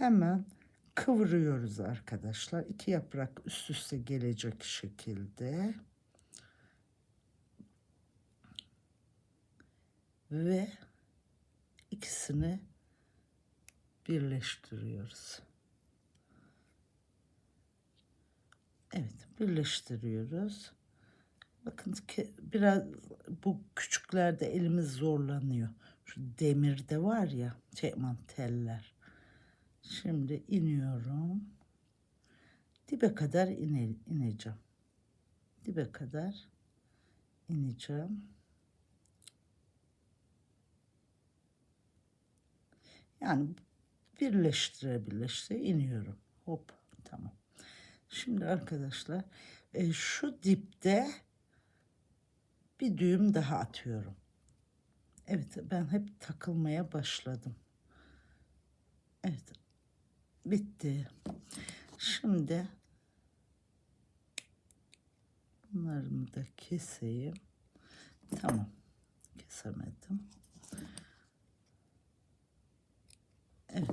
hemen kıvırıyoruz arkadaşlar. İki yaprak üst üste gelecek şekilde. Ve ikisini birleştiriyoruz. Evet, birleştiriyoruz. Bakın ki biraz bu küçüklerde elimiz zorlanıyor. Şu demirde var ya, şey aman teller. Şimdi iniyorum. Dibe kadar ine, ineceğim. Dibe kadar ineceğim. Yani birleştire birleştire iniyorum. Hop tamam. Şimdi arkadaşlar e, şu dipte bir düğüm daha atıyorum. Evet ben hep takılmaya başladım. Evet bitti. Şimdi bunlarımı da keseyim. Tamam. Kesemedim. Evet.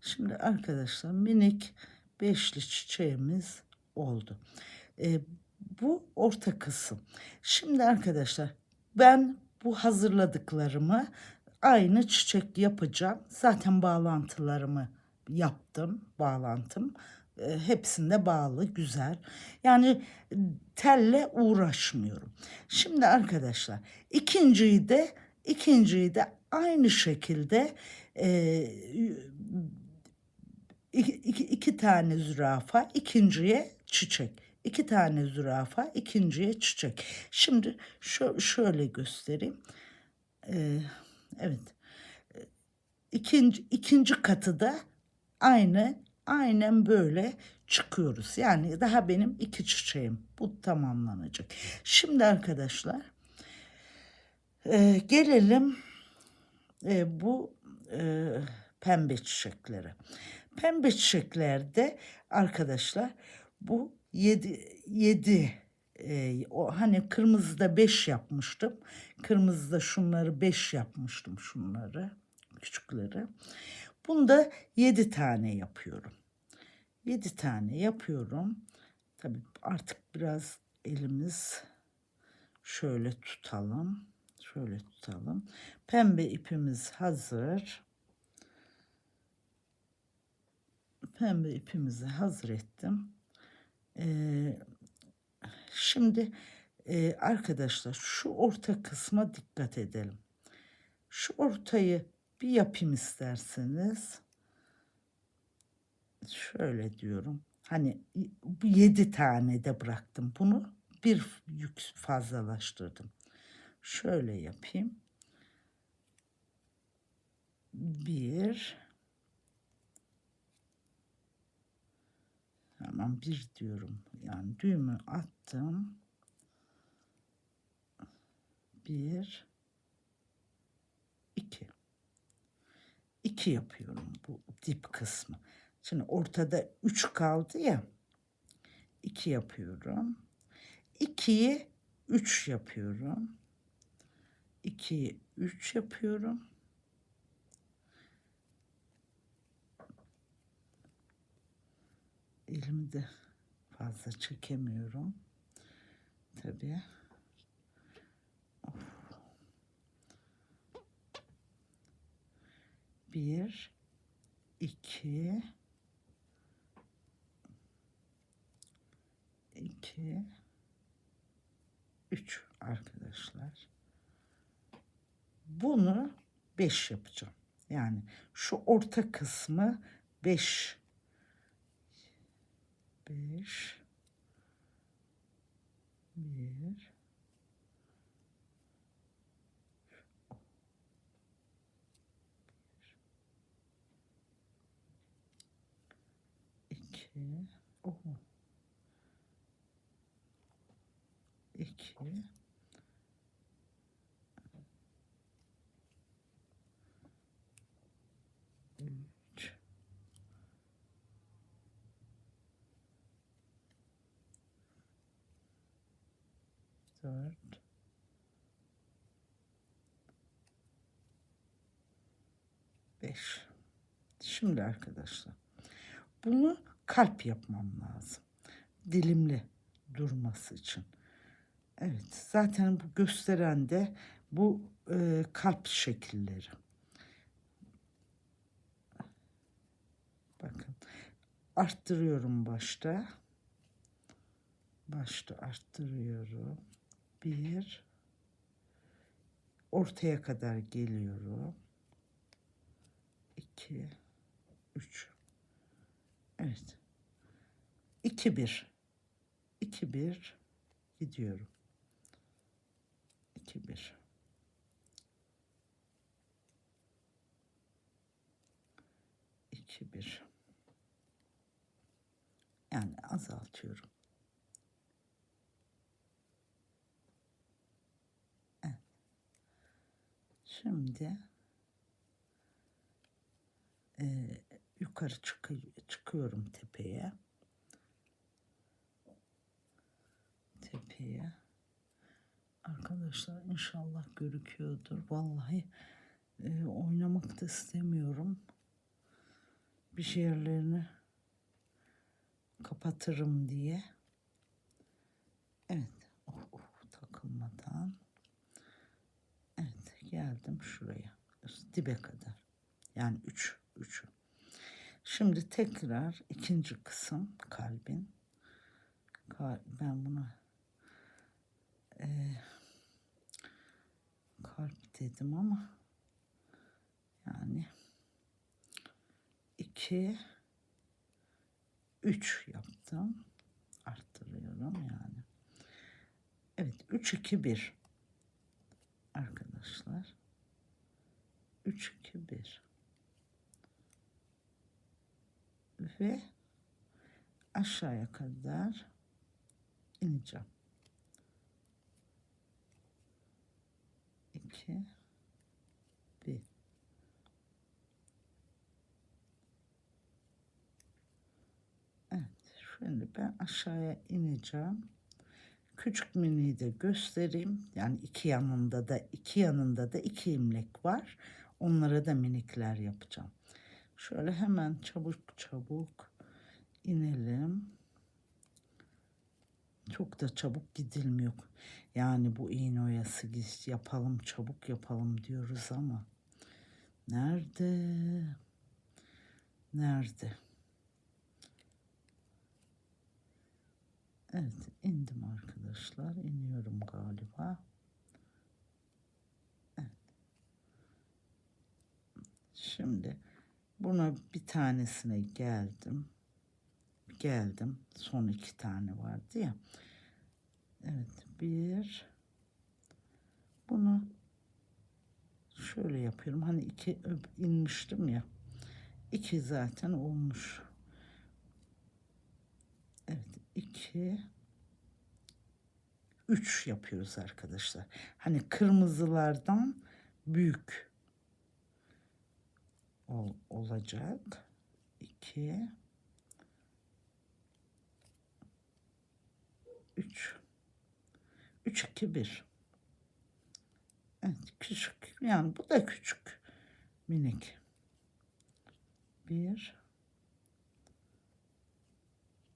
Şimdi arkadaşlar minik beşli çiçeğimiz oldu. Ee, bu orta kısım. Şimdi arkadaşlar ben bu hazırladıklarımı aynı çiçek yapacağım. Zaten bağlantılarımı yaptım. Bağlantım. E, hepsinde bağlı güzel. Yani telle uğraşmıyorum. Şimdi arkadaşlar ikinciyi de ikinciyi de aynı şekilde e, iki, iki, iki tane zürafa ikinciye çiçek. İki tane zürafa ikinciye çiçek. Şimdi şö şöyle göstereyim. Ee, evet. İkinci, ikinci katı da aynı aynen böyle çıkıyoruz. Yani daha benim iki çiçeğim. Bu tamamlanacak. Şimdi arkadaşlar e, gelelim e, bu e, pembe çiçeklere. Pembe çiçeklerde arkadaşlar bu 7 7 e, o hani kırmızıda 5 yapmıştım. Kırmızıda şunları 5 yapmıştım şunları küçükleri. Bunda 7 tane yapıyorum. 7 tane yapıyorum. Tabii artık biraz elimiz şöyle tutalım. Şöyle tutalım. Pembe ipimiz hazır. Pembe ipimizi hazır ettim. Ee, şimdi e, arkadaşlar şu orta kısma dikkat edelim. Şu ortayı bir yapayım isterseniz. Şöyle diyorum. Hani yedi tane de bıraktım bunu. Bir yük fazlalaştırdım. Şöyle yapayım. Bir. Hemen bir diyorum. Yani düğümü attım. Bir. 2 yapıyorum bu dip kısmı. Şimdi ortada 3 kaldı ya. 2 yapıyorum. 2'yi 3 yapıyorum. 2'yi 3 yapıyorum. Elimi de fazla çekemiyorum. Tabii. Of. Bir, iki, iki, üç arkadaşlar. Bunu beş yapacağım. Yani şu orta kısmı beş beş bir iki oh. iki üç dört beş. Şimdi arkadaşlar Bunu kalp yapmam lazım. Dilimli durması için. Evet zaten bu gösteren de bu e, kalp şekilleri. Bakın arttırıyorum başta. Başta arttırıyorum. Bir ortaya kadar geliyorum. 2 3 Evet. 2 1 2 1 gidiyorum. 2 1 2 1 Yani azaltıyorum. Evet. Şimdi e, yukarı çıkı, çıkıyorum tepeye. Tepeye. Arkadaşlar inşallah görüküyordur. Vallahi e, oynamak da istemiyorum. Bir şeylerini kapatırım diye. Evet. Oh, oh, takılmadan. Evet geldim şuraya. Dibe kadar. Yani 3 3'ü. Şimdi tekrar ikinci kısım kalbin. Kal- Ben buna e, kalp dedim ama yani 2 3 yaptım. Arttırıyorum yani. Evet 3 2 1 arkadaşlar. 3 2 1 ve aşağıya kadar ineceğim. 2 1 Evet, şimdi ben aşağıya ineceğim. Küçük miniyi de göstereyim. Yani iki yanında da iki yanında da iki imlek var. Onlara da minikler yapacağım. Şöyle hemen çabuk çabuk inelim. Çok da çabuk gidilmiyor. Yani bu iğne oyası yapalım çabuk yapalım diyoruz ama nerede? Nerede? Evet indim arkadaşlar. İniyorum galiba. Evet. Şimdi buna bir tanesine geldim. Geldim. Son iki tane vardı ya. Evet bir. Bunu şöyle yapıyorum. Hani iki inmiştim ya. İki zaten olmuş. Evet iki. Üç yapıyoruz arkadaşlar. Hani kırmızılardan büyük ol, olacak. 2 3 3 2 1 Evet küçük. Yani bu da küçük. Minik. 1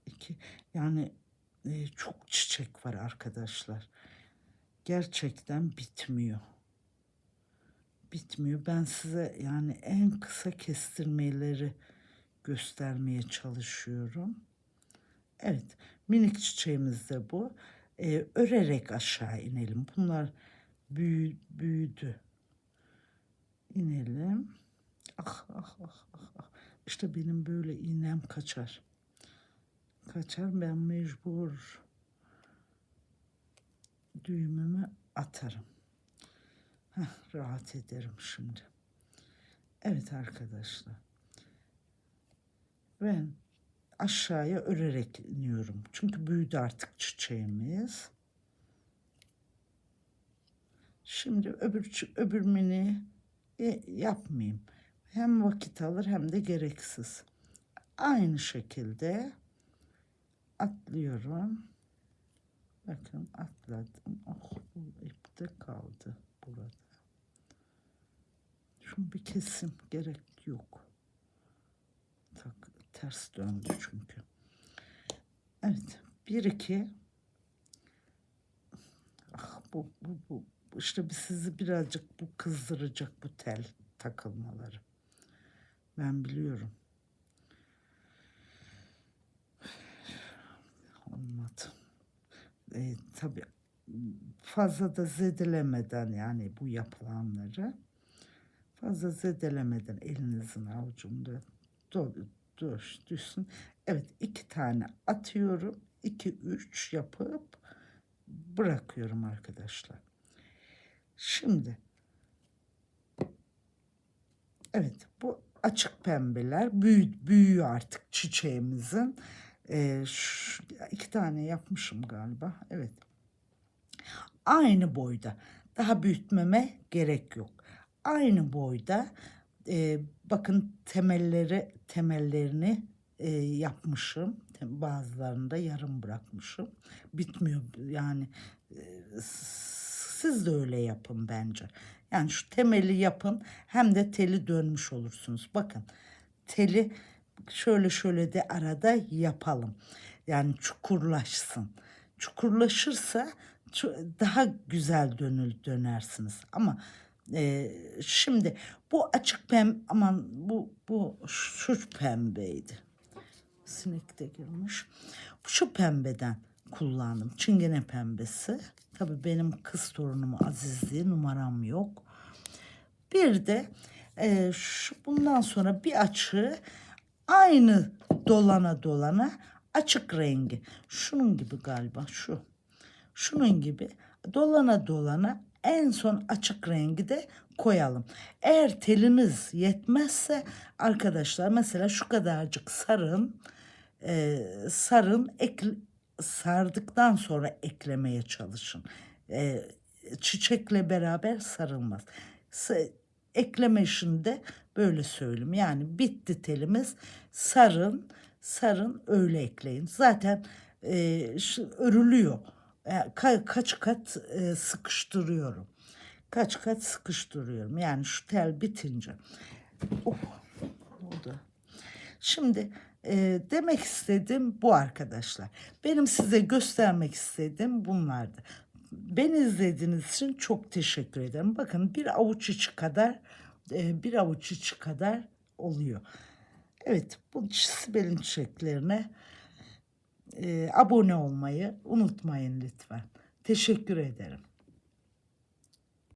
2 yani e, çok çiçek var arkadaşlar. Gerçekten bitmiyor bitmiyor. Ben size yani en kısa kestirmeleri göstermeye çalışıyorum. Evet, minik çiçeğimiz de bu. Ee, örerek aşağı inelim. Bunlar büyü, büyüdü. İnelim. Ah, ah, ah, ah, ah. İşte benim böyle iğnem kaçar. Kaçar ben mecbur düğümümü atarım. Heh, rahat ederim şimdi. Evet arkadaşlar. Ben aşağıya örerek iniyorum. Çünkü büyüdü artık çiçeğimiz. Şimdi öbür öbür mini e, yapmayayım. Hem vakit alır hem de gereksiz. Aynı şekilde atlıyorum. Bakın atladım. Oh bu ipte kaldı burada. Şunu bir kesim gerek yok. Tak, ters döndü çünkü. Evet. Bir iki. Ah, bu, bu, bu. işte bir sizi birazcık bu kızdıracak bu tel takılmaları. Ben biliyorum. Olmadı. E, tabii fazla da zedelemeden yani bu yapılanları fazla zedelemeden elinizin avucunda düş, düşsün. Evet iki tane atıyorum. 2 üç yapıp bırakıyorum arkadaşlar. Şimdi evet bu açık pembeler büyü, büyüyor artık çiçeğimizin. Ee, şu, iki tane yapmışım galiba. Evet aynı boyda. Daha büyütmeme gerek yok. Aynı boyda e, bakın temelleri temellerini e, yapmışım. Bazılarını da yarım bırakmışım. Bitmiyor yani. e, siz de öyle yapın bence. Yani şu temeli yapın hem de teli dönmüş olursunuz. Bakın teli şöyle şöyle de arada yapalım. Yani çukurlaşsın. Çukurlaşırsa çu- daha güzel dönül dönersiniz. Ama e, şimdi bu açık pem aman bu bu şu pembeydi. Sinek de girmiş. Şu pembeden kullandım. Çingene pembesi. Tabii benim kız torunum Azizliği numaram yok. Bir de e, şu bundan sonra bir açığı aynı dolana dolana açık rengi. Şunun gibi galiba şu. Şunun gibi dolana dolana en son açık rengi de koyalım. Eğer teliniz yetmezse arkadaşlar mesela şu kadarcık sarın e, sarın ekle, sardıktan sonra eklemeye çalışın. E, çiçekle beraber sarılmaz. Ekleme işinde böyle söyleyeyim. Yani bitti telimiz sarın sarın öyle ekleyin. Zaten e, örülüyor. E, ka- kaç kat e, sıkıştırıyorum. Kaç kat sıkıştırıyorum. Yani şu tel bitince. Of, oldu. Şimdi e, demek istediğim bu arkadaşlar. Benim size göstermek istediğim bunlardı. Beni izlediğiniz için çok teşekkür ederim. Bakın bir avuç içi kadar e, bir avuç içi kadar oluyor. Evet bu Sibel'in çiçeklerine e, abone olmayı unutmayın lütfen. Teşekkür ederim.